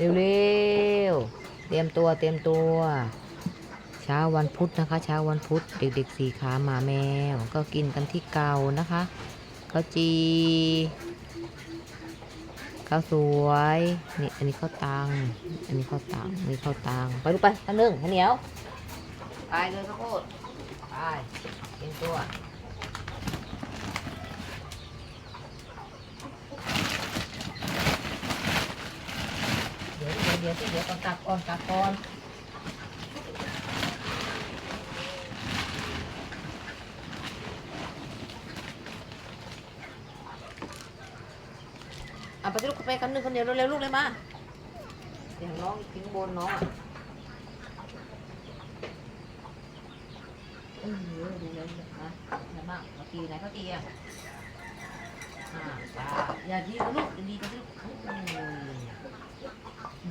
เร็วๆ เตรียมตัวเตรียมตัว เช้าวันพุธนะคะ เช้าวันพุธเด็กๆสีขาหมาแมว ก็กินกันที่เกานะคะข้าวจีข้าวสวยนี่อันนี้ข้าวตัง อันนี้ข้าวตังอันนี้ข้าวตังไปดูไปข้าวนึ่งข้าเหนียวไปเลยข้าวโพดไปเตรียมตัว เดี๋ยวเดี๋ยวเดี๋ยวเดี๋ยวก่อนตักก่อนตักก่อนเอาไปลูกไปกันหนึ่งคนเดียวเร็วๆลูกเลยมาเสียงน้องทิ้งบนน้องอะเออดูเลยนะอย่ามากเขาตีไหนเขาตีอะอ่าปาอย่าดีกับลูกอย่าดีกับลูกอืม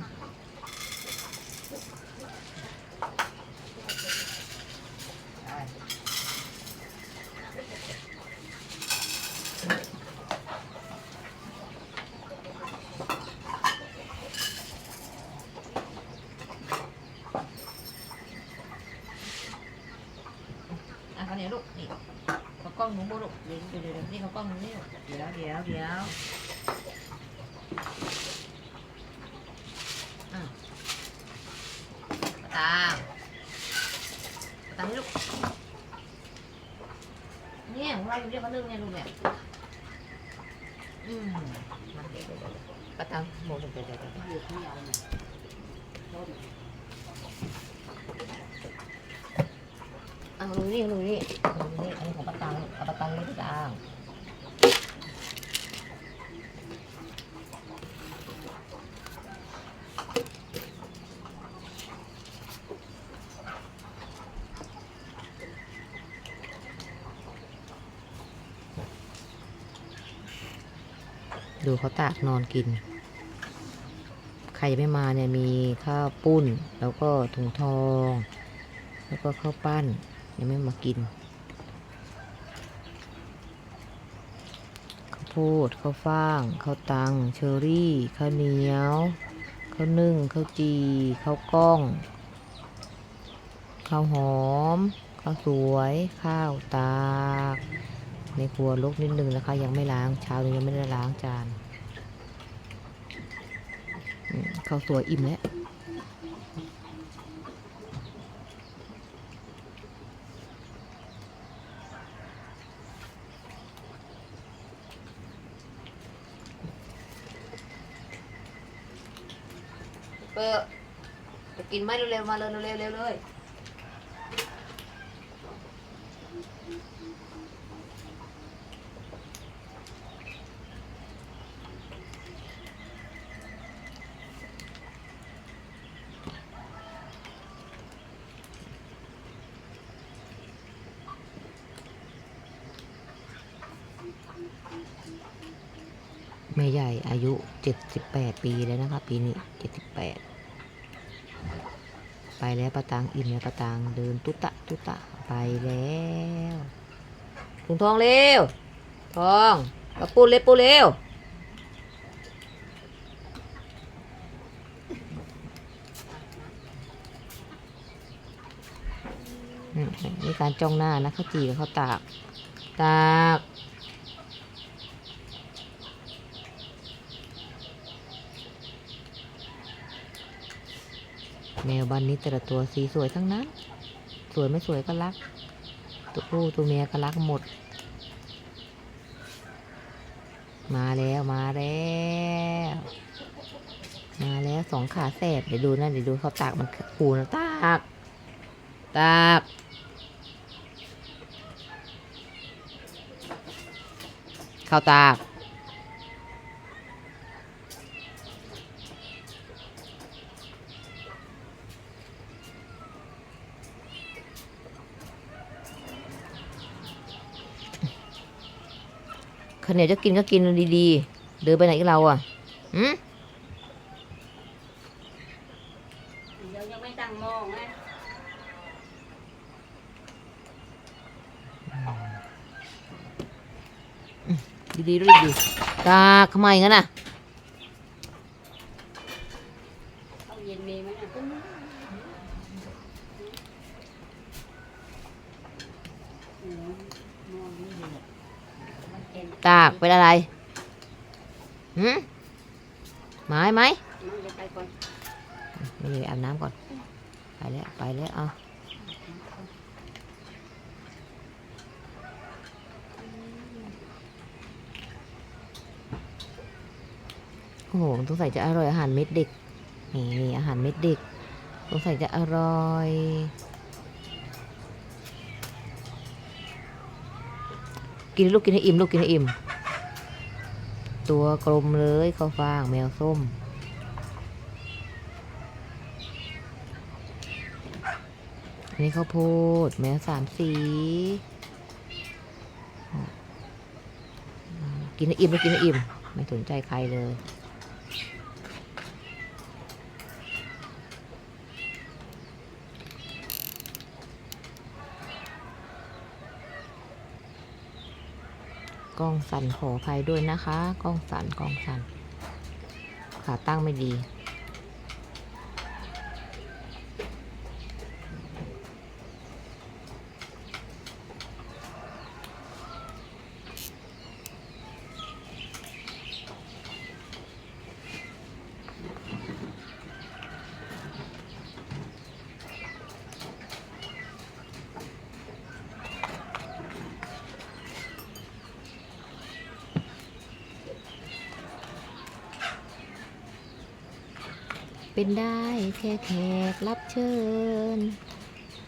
อะเขาวเหนียวลูกนี่เขากล้ องหนูโบลูกเดี๋ยวเดี๋ยวเดี๋ยวนี่เขากล้องหนูนี่ลูกเดี๋ยวเดี๋ยวเดี๋ยวอะปะตางปะตางนี่ลูกเนี่ยของเราอยู่เรียกเขานึ่งเนี่ยลูกเนี่ยอืมมาเดี๋ยวเดี๋ยวเดี๋ยวปะตางโบลูกเดี๋ยวเดี๋ยวเดี๋ยวเอาลูกนี่ลูกนี่ลูกนี่อันนี้ของปะตางเองนี่ปะตาดูเขาตากนอนกิน ใครยังไม่มาเนี่ยมีข้าวปุ้น แล้วก็ถุงทอง แล้วก็ข้าวปั้น ยังไม่มากิน ข้าว โพดข้าวฟ่างข้าวตัง เชอรี่ข้าวเหนียวข้าวนึ่งข้าวจีข้าวกล้องข้าวหอมข้าวสวยข้าวตากในครัวลกนิดนึงนะคะ ยังไม่ล้างเช้านี้ยังไม่ได้ล้างจานข้าวสวยอิ่มแล้ว ปิดจะกินไหมเร็วๆมาเลยเร็วๆเร็วๆเลยแม่ใหญ่อายุ 78 ปีแล้วนะคะ ปีนี้ 78 ไปแล้วประตางอิ่มแล้วประตางเดินตุตะตุตะไปแล้วถุงทองเร็วทองกระปูเร็วปูเร็วมนี่การจ้องหน้านะข้าวจีกับข้าวตาก ตาก แมวบ้านนี้แต่ละตัวสีสวยทั้งนั้น สวยไม่สวยก็รัก ตัวผู้ตัวเมียก็รักหมด มาแล้วมาแล้ว มาแล้วสองขาแสบเดี๋ยวดูนะเดี๋ยวดูเขาตากมันปูนะตากตากเข้าตาก ข้าวเหนียวจะกินก็กินดีๆ เดินไปไหนกับเราอะหืมเดี๋ยวยังไม่ตั้งหมองนะดีๆด้วยดีตากทำไมงั้นน่ะ ตาเป็นอะไรหืมไม้ไหมไม่ได้อาบน้ำก่อน ไปแล้ว ไปแล้วเอาโอ้โหสงสัยจะอร่อยอาหารเม็ดเด็ก นี่นี่อาหารเม็ดเด็กสงสัยจะอร่อย กินลูกกินให้อิ่มลูกกินให้อิ่ม ตัวกลมเลยข้าวฟ่างแมวส้มอันนี้ข้าวโพดแมวสามสี กินให้อิ่มลูกกินให้อิ่ม ไม่สนใจใครเลย กล้องสั่นขออภัยด้วยนะคะ กล้องสั่นกล้องสั่นขาตั้งไม่ดี เป็นได้แค่แขกรับเชิญ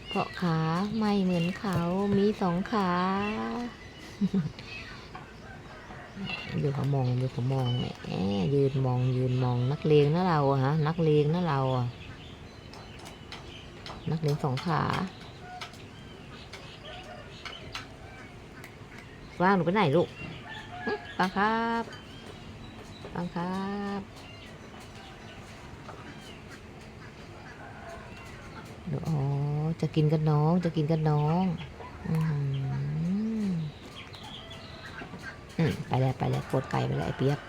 เพราะขาไม่เหมือนเขามีสองขา อยู่เขามองอยู่เขามองแหมยืนมองยืนมองนักเลงนะเราอะฮะ นักเลงนะเราอะนักเลงสองขาว่างหนูไปไหนลูกหึปังครับปังครับ เดี๋ยว อ๋อ จะกินกับน้อง จะกินกับน้องอืมไปแล้วไปแล้วปวดไก่ไปแล้วไอ้เปียก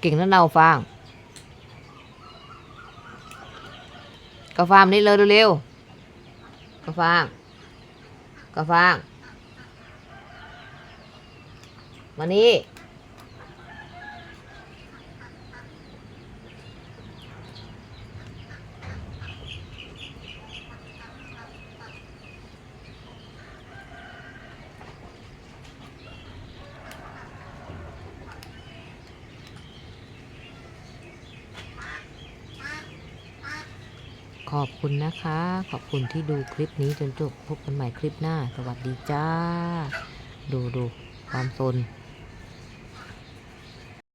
เก่งแล้วเนาฟางกาฟางนี่เลยเร็วๆกาฟางกาฟางมานี่ ขอบคุณนะคะ ขอบคุณที่ดูคลิปนี้จนจบพบกันใหม่คลิปหน้า สวัสดีจ้า ดูดูความสน